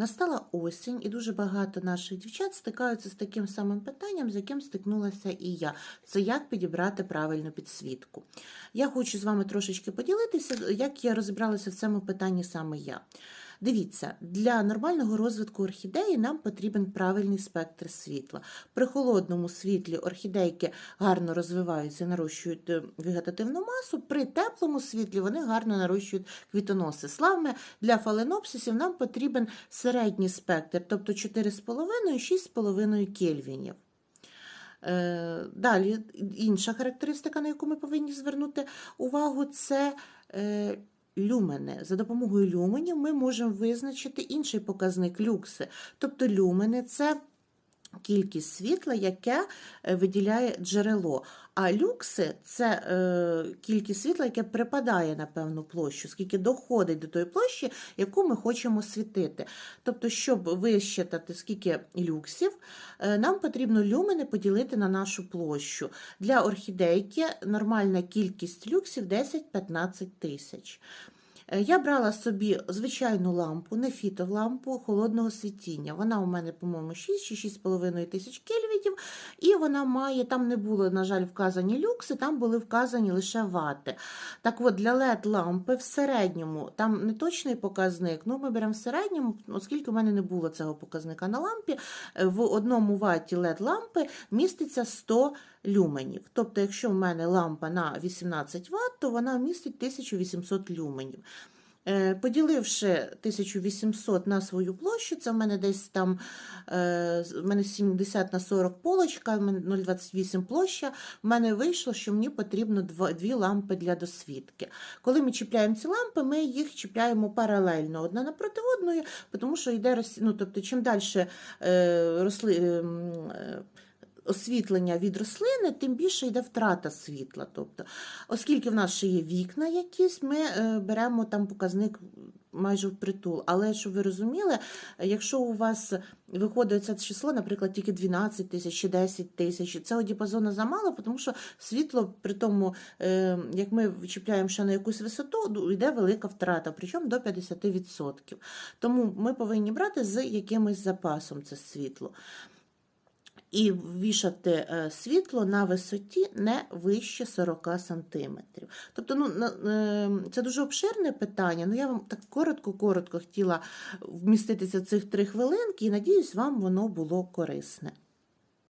Настала осінь, і дуже багато наших дівчат стикаються з таким самим питанням, з яким стикнулася і я. Це як підібрати правильну підсвітку. Я хочу з вами трошечки поділитися, як я розібралася в цьому питанні саме я. Дивіться, для нормального розвитку орхідеї нам потрібен правильний спектр світла. При холодному світлі орхідейки гарно розвиваються, нарощують е, вегетативну масу, при теплому світлі вони гарно нарощують квітоноси. Славме для фаленопсисів нам потрібен середній спектр, тобто 4,5-6,5 кельвінів. Е, Далі інша характеристика, на яку ми повинні звернути увагу, це е, люмени. За допомогою люменів ми можемо визначити інший показник люкси. Тобто люмени це кількість світла, яке е, виділяє джерело. А люкси це е, кількість світла, яке припадає на певну площу, скільки доходить до тої площі, яку ми хочемо світити. Тобто, щоб вищитати скільки люксів, е, нам потрібно люмени поділити на нашу площу. Для орхідейки нормальна кількість люксів 10-15 тисяч. Е, Я брала собі звичайну лампу, не фітолампу холодного світіння. Вона у мене, по-моєму, 6 чи 6,5 тисяч кельвінів, і вона має, там не було, на жаль, вказані люкси, там були вказані лише вати. Так от, для LED-лампи в середньому, там не точний показник, ну ми беремо в середньому, оскільки в мене не було цього показника на лампі, е, в одному ваті LED-лампи міститься 100 люменів. Тобто, якщо в мене лампа на 18 Вт, то вона містить 1800 люменів. Е, Поділивши 1800 на свою площу, це в мене десь там е, в мене 70 на 40 полочка, в мене 0,28 площа. В мене вийшло, що мені потрібно дві лампи для досвідки. Коли ми чіпляємо ці лампи, ми їх чіпляємо паралельно одна напроти одної, тому що йде ну, тобто, чим далі е, росли. Освітлення від рослини, тим більше йде втрата світла. Тобто, оскільки в нас ще є вікна якісь, ми е, беремо там показник майже впритул. Але щоб ви розуміли, якщо у вас виходить це число, наприклад, тільки 12 тисяч чи 10 тисяч, цього діапазону замало, тому що світло, при тому, е, як ми чіпляємо ще на якусь висоту, йде велика втрата, причому до 50%. Тому ми повинні брати з якимось запасом це світло і вішати е, світло на висоті не вище 40 см. Тобто, ну, е, це дуже обширне питання, але я вам так коротко-коротко хотіла вміститися цих три хвилинки і надіюсь, вам воно було корисне.